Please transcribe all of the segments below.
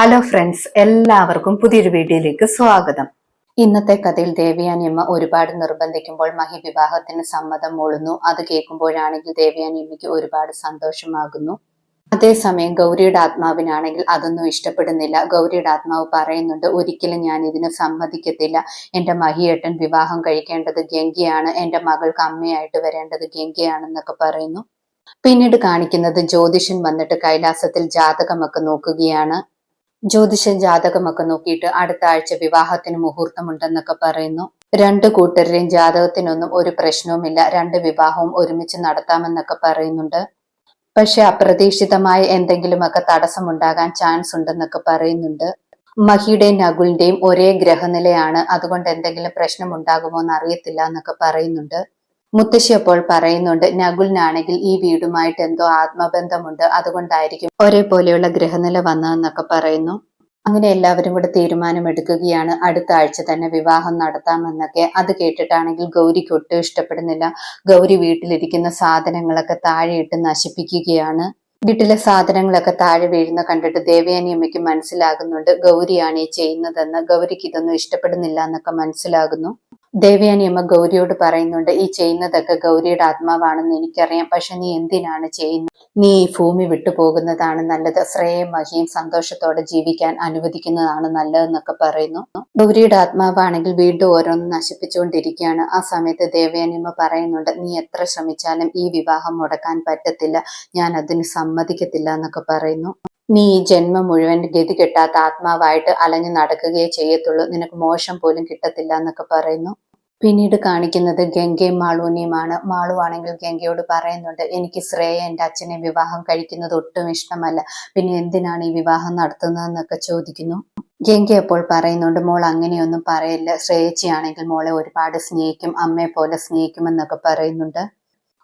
Hello friends എല്ലാവർക്കും പുതിയൊരു വീഡിയോയിലേക്ക് സ്വാഗതം. ഇന്നത്തെ കഥയിൽ ദേവയാനിയമ്മ ഒരുപാട് നിർബന്ധിക്കുമ്പോൾ മഹി വിവാഹത്തിന് സമ്മതം മൂളുന്നു. അത് കേൾക്കുമ്പോഴാണെങ്കിൽ ദേവയാനിയമ്മയ്ക്ക് ഒരുപാട് സന്തോഷമാകുന്നു. അതേസമയം ഗൗരിയുടെ ആത്മാവിനാണെങ്കിൽ അതൊന്നും ഇഷ്ടപ്പെടുന്നില്ല. ഗൗരിയുടെ ആത്മാവ് പറയുന്നുണ്ട് ഒരിക്കലും ഞാൻ ഇതിന് സമ്മതിക്കത്തില്ല. എന്റെ മഹിയേട്ടൻ വിവാഹം കഴിക്കേണ്ടത് ഗംഗിയാണ്. എന്റെ മകൾക്ക് അമ്മയായിട്ട് വരേണ്ടത് ഗംഗിയാണെന്നൊക്കെ പറയുന്നു. പിന്നീട് കാണിക്കുന്നത് ജ്യോതിഷൻ വന്നിട്ട് കൈലാസത്തിൽ ജാതകമൊക്കെ നോക്കുകയാണ്. ജ്യോതിഷ ജാതകമൊക്കെ നോക്കിയിട്ട് അടുത്ത ആഴ്ച വിവാഹത്തിന് മുഹൂർത്തമുണ്ടെന്നൊക്കെ പറയുന്നു. രണ്ട് കൂട്ടരുടെയും ജാതകത്തിനൊന്നും ഒരു പ്രശ്നവുമില്ല. രണ്ട് വിവാഹവും ഒരുമിച്ച് നടത്താമെന്നൊക്കെ പറയുന്നുണ്ട്. പക്ഷെ അപ്രതീക്ഷിതമായി എന്തെങ്കിലുമൊക്കെ തടസ്സമുണ്ടാകാൻ ചാൻസ് ഉണ്ടെന്നൊക്കെ പറയുന്നുണ്ട്. മഹിയുടെയും നകുലിന്റെയും ഒരേ ഗ്രഹനിലയാണ്. അതുകൊണ്ട് എന്തെങ്കിലും പ്രശ്നം ഉണ്ടാകുമോ എന്ന് അറിയത്തില്ല എന്നൊക്കെ പറയുന്നുണ്ട്. മുത്തശ്ശി അപ്പോൾ പറയുന്നുണ്ട് നകുലിനാണെങ്കിൽ ഈ വീടുമായിട്ട് എന്തോ ആത്മബന്ധമുണ്ട്. അതുകൊണ്ടായിരിക്കും ഒരേപോലെയുള്ള ഗ്രഹനില വന്നതെന്നൊക്കെ പറയുന്നു. അങ്ങനെ എല്ലാവരും കൂടെ തീരുമാനമെടുക്കുകയാണ്. അടുത്ത ആഴ്ച തന്നെ വിവാഹം നടത്താമെന്നൊക്കെ. അത് കേട്ടിട്ടാണെങ്കിൽ ഗൗരിക്ക് ഒട്ടും ഇഷ്ടപ്പെടുന്നില്ല. ഗൗരി വീട്ടിലിരിക്കുന്ന സാധനങ്ങളൊക്കെ താഴെയിട്ട് നശിപ്പിക്കുകയാണ്. വീട്ടിലെ സാധനങ്ങളൊക്കെ താഴെ വീഴുന്ന കണ്ടിട്ട് ദേവയാനിയമ്മയ്ക്ക് മനസ്സിലാകുന്നുണ്ട് ഗൗരിയാണ് ഈ ചെയ്യുന്നതെന്ന്. ഗൗരിക്ക് ഇതൊന്നും ഇഷ്ടപ്പെടുന്നില്ല എന്നൊക്കെ മനസ്സിലാകുന്നു. ദേവയാനി അമ്മ ഗൗരിയോട് പറയുന്നുണ്ട് ഈ ചെയ്യുന്നതൊക്കെ ഗൗരിയുടെ ആത്മാവാണെന്ന് എനിക്കറിയാം. പക്ഷെ നീ എന്തിനാണ് ചെയ്യുന്നത്? നീ ഈ ഭൂമി വിട്ടുപോകുന്നതാണ് നല്ലത്. ശ്രേയം മഹിയും സന്തോഷത്തോടെ ജീവിക്കാൻ അനുവദിക്കുന്നതാണ് നല്ലതെന്നൊക്കെ പറയുന്നു. ഗൗരിയുടെ ആത്മാവാണെങ്കിൽ വീണ്ടും ഓരോന്ന് നശിപ്പിച്ചുകൊണ്ടിരിക്കുകയാണ്. ആ സമയത്ത് ദേവയാനിയമ്മ പറയുന്നുണ്ട് നീ എത്ര ശ്രമിച്ചാലും ഈ വിവാഹം മുടക്കാൻ പറ്റത്തില്ല. ഞാൻ അതിന് സമ്മതിക്കത്തില്ല എന്നൊക്കെ പറയുന്നു. നീ ഈ ജന്മം മുഴുവൻ ഗതി കെട്ടാത്ത ആത്മാവായിട്ട് അലഞ്ഞു നടക്കുകയേ ചെയ്യത്തുള്ളൂ. നിനക്ക് മോശം പോലും കിട്ടത്തില്ല എന്നൊക്കെ പറയുന്നു. പിന്നീട് കാണിക്കുന്നത് ഗംഗയും മാളൂനിയുമാണ്. മാളു ആണെങ്കിൽ ഗംഗയോട് പറയുന്നുണ്ട് എനിക്ക് ശ്രേയ എന്റെ അച്ഛനെ വിവാഹം കഴിക്കുന്നത് ഒട്ടും ഇഷ്ടമല്ല. പിന്നെ എന്തിനാണ് ഈ വിവാഹം നടത്തുന്നതെന്നൊക്കെ ചോദിക്കുന്നു. ഗംഗ അപ്പോൾ പറയുന്നുണ്ട് മോൾ അങ്ങനെയൊന്നും പറയില്ല. ശ്രേയച്ചിയാണെങ്കിൽ മോളെ ഒരുപാട് സ്നേഹിക്കും അമ്മയെ പോലെ സ്നേഹിക്കുമെന്നൊക്കെ പറയുന്നുണ്ട്.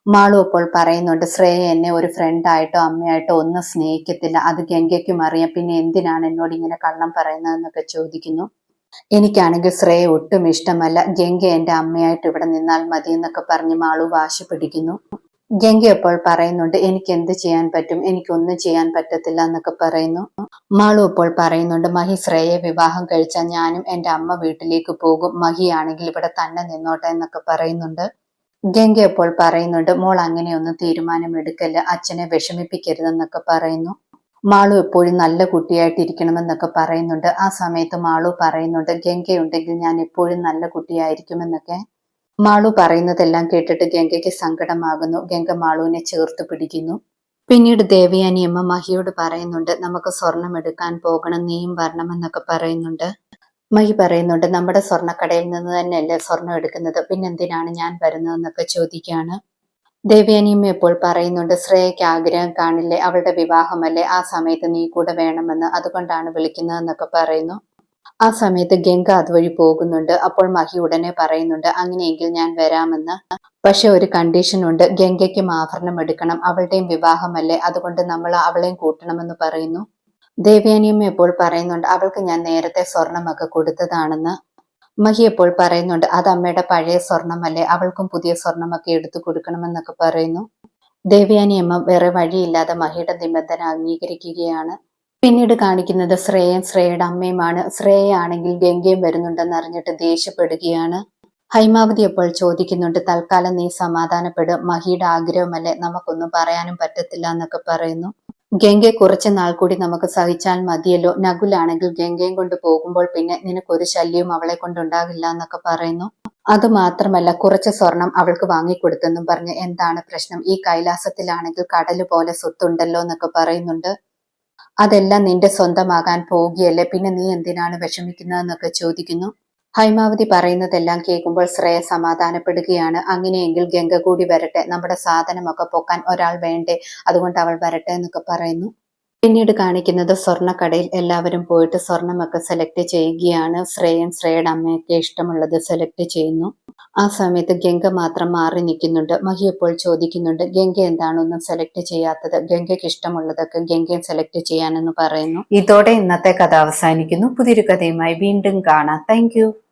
മാളു അപ്പോൾ പറയുന്നുണ്ട് ശ്രേയ എന്നെ ഒരു ഫ്രണ്ടായിട്ടോ അമ്മയായിട്ടോ ഒന്നും സ്നേഹിക്കത്തില്ല. അത് ഗംഗയ്ക്കും അറിയാം. പിന്നെ എന്തിനാണ് എന്നോട് ഇങ്ങനെ കള്ളം പറയുന്നതെന്നൊക്കെ ചോദിക്കുന്നു. എനിക്കാണെങ്കിൽ ശ്രേയ ഒട്ടും ഇഷ്ടമല്ല. ഗംഗ എന്റെ അമ്മയായിട്ട് ഇവിടെ നിന്നാൽ മതി എന്നൊക്കെ പറഞ്ഞ് മാളു വാശി പിടിക്കുന്നു. ഗംഗ അപ്പോൾ പറയുന്നുണ്ട് എനിക്ക് എന്ത് ചെയ്യാൻ പറ്റും? എനിക്കൊന്നും ചെയ്യാൻ പറ്റത്തില്ല എന്നൊക്കെ പറയുന്നു. മാളു അപ്പോൾ പറയുന്നുണ്ട് മഹി ശ്രേയെ വിവാഹം കഴിച്ചാൽ ഞാനും എന്റെ അമ്മ വീട്ടിലേക്ക് പോകും. മഹി ആണെങ്കിൽ ഇവിടെ തന്നെ നിന്നോട്ടെ എന്നൊക്കെ പറയുന്നുണ്ട്. ഗംഗ അപ്പോൾ പറയുന്നുണ്ട് മോൾ അങ്ങനെയൊന്നും തീരുമാനമെടുക്കല്ല അച്ഛനെ വിഷമിപ്പിക്കരുതെന്നൊക്കെ പറയുന്നു. മാളു എപ്പോഴും നല്ല കുട്ടിയായിട്ടിരിക്കണമെന്നൊക്കെ പറയുന്നുണ്ട്. ആ സമയത്ത് മാളു പറയുന്നുണ്ട് ഗംഗയുണ്ടെങ്കിൽ ഞാൻ എപ്പോഴും നല്ല കുട്ടിയായിരിക്കുമെന്നൊക്കെ. മാളു പറയുന്നതെല്ലാം കേട്ടിട്ട് ഗംഗയ്ക്ക് സങ്കടമാകുന്നു. ഗംഗ മാളുവിനെ ചേർത്ത് പിടിക്കുന്നു. പിന്നീട് ദേവയാനിയമ്മ മഹിയോട് പറയുന്നുണ്ട് നമുക്ക് സ്വർണം എടുക്കാൻ പോകണം നീയും വരണമെന്നൊക്കെ പറയുന്നുണ്ട്. മഹി പറയുന്നുണ്ട് നമ്മുടെ സ്വർണക്കടയിൽ നിന്ന് തന്നെയല്ലേ സ്വർണം എടുക്കുന്നത്? പിന്നെന്തിനാണ് ഞാൻ വരുന്നതെന്നൊക്കെ ചോദിക്കുകയാണ്. ദേവയാനിയമ്മ എപ്പോൾ പറയുന്നുണ്ട് ശ്രേയയ്ക്ക് ആഗ്രഹം കാണില്ലേ? അവളുടെ വിവാഹമല്ലേ? ആ സമയത്ത് നീ കൂടെ വേണമെന്ന്. അതുകൊണ്ടാണ് വിളിക്കുന്നതെന്നൊക്കെ പറയുന്നു. ആ സമയത്ത് ഗംഗ അതുവഴി പോകുന്നുണ്ട്. അപ്പോൾ മഹി ഉടനെ പറയുന്നുണ്ട് അങ്ങനെയെങ്കിൽ ഞാൻ വരാമെന്ന്. പക്ഷെ ഒരു കണ്ടീഷൻ ഉണ്ട്. ഗംഗയ്ക്കും ആഭരണം എടുക്കണം. അവളുടെയും വിവാഹമല്ലേ? അതുകൊണ്ട് നമ്മൾ അവളെയും കൂട്ടണമെന്ന് പറയുന്നു. ദേവയാനിയമ്മ എപ്പോൾ പറയുന്നുണ്ട് അവൾക്ക് ഞാൻ നേരത്തെ സ്വർണമൊക്കെ കൊടുത്തതാണെന്ന്? മഹി എപ്പോൾ പറയുന്നുണ്ട് അത് അമ്മയുടെ പഴയ സ്വർണമല്ലേ അവൾക്കും പുതിയ സ്വർണമൊക്കെ എടുത്തു കൊടുക്കണമെന്നൊക്കെ പറയുന്നു? ദേവ്യാനിയമ്മ വേറെ വഴിയില്ലാതെ മഹിയുടെ നിബന്ധന അംഗീകരിക്കുകയാണ്. പിന്നീട് കാണിക്കുന്നത് ശ്രേയൻ ശ്രേയയുടെ അമ്മയുമാണ്. ശ്രേയ ആണെങ്കിൽ ഗംഗയും വരുന്നുണ്ടെന്ന് അറിഞ്ഞിട്ട് ദേഷ്യപ്പെടുകയാണ്. ഹൈമാവതി അപ്പോൾ ചോദിക്കുന്നുണ്ട് തൽക്കാലം നീ സമാധാനപ്പെടും മഹിയുടെ ആഗ്രഹമല്ലേ നമുക്കൊന്നും പറയാനും പറ്റത്തില്ല എന്നൊക്കെ പറയുന്നു. ഗംഗയെ കുറച്ച് നാൾ കൂടി നമുക്ക് സഹിച്ചാൽ മതിയല്ലോ. നകുലാണെങ്കിൽ ഗംഗയും കൊണ്ട് പോകുമ്പോൾ പിന്നെ നിനക്കൊരു ശല്യവും അവളെ കൊണ്ടുണ്ടാകില്ല എന്നൊക്കെ പറയുന്നു. അത് മാത്രമല്ല കുറച്ച് സ്വർണം അവൾക്ക് വാങ്ങിക്കൊടുത്തെന്നും പറഞ്ഞ് എന്താണ് പ്രശ്നം? ഈ കൈലാസത്തിലാണെങ്കിൽ കടൽ പോലെ സ്വത്തുണ്ടല്ലോ എന്നൊക്കെ പറയുന്നുണ്ട്. അതെല്ലാം നിന്റെ സ്വന്തമാകാൻ പോവുകയല്ലേ പിന്നെ നീ എന്തിനാണ് വിഷമിക്കുന്നതെന്നൊക്കെ ചോദിക്കുന്നു. ഹൈമാവതി പറയുന്നതെല്ലാം കേൾക്കുമ്പോൾ ശ്രേയ സമാധാനപ്പെടുകയാണ്. അങ്ങനെയെങ്കിൽ ഗംഗ കൂടി വരട്ടെ. നമ്മുടെ സാധനമൊക്കെ പൊക്കാൻ ഒരാൾ വേണ്ടേ? അതുകൊണ്ട് അവൾ വരട്ടെ എന്നൊക്കെ പറയുന്നു. പിന്നീട് കാണിക്കുന്നത് സ്വർണക്കടയിൽ എല്ലാവരും പോയിട്ട് സ്വർണമൊക്കെ സെലക്ട് ചെയ്യുകയാണ്. ശ്രേയൻ ശ്രേയുടെ അമ്മയൊക്കെ ഇഷ്ടമുള്ളത് സെലക്ട് ചെയ്യുന്നു. ആ സമയത്ത് ഗംഗ മാത്രം മാറി നിൽക്കുന്നുണ്ട്. മഹി എപ്പോൾ ചോദിക്കുന്നുണ്ട് ഗംഗ എന്താണൊന്നും സെലക്ട് ചെയ്യാത്തത്? ഗംഗയ്ക്ക് ഇഷ്ടമുള്ളതൊക്കെ ഗംഗയും സെലക്ട് ചെയ്യാനെന്ന് പറയുന്നു. ഇതോടെ ഇന്നത്തെ കഥ അവസാനിക്കുന്നു. പുതിയൊരു കഥയുമായി വീണ്ടും കാണാം. താങ്ക്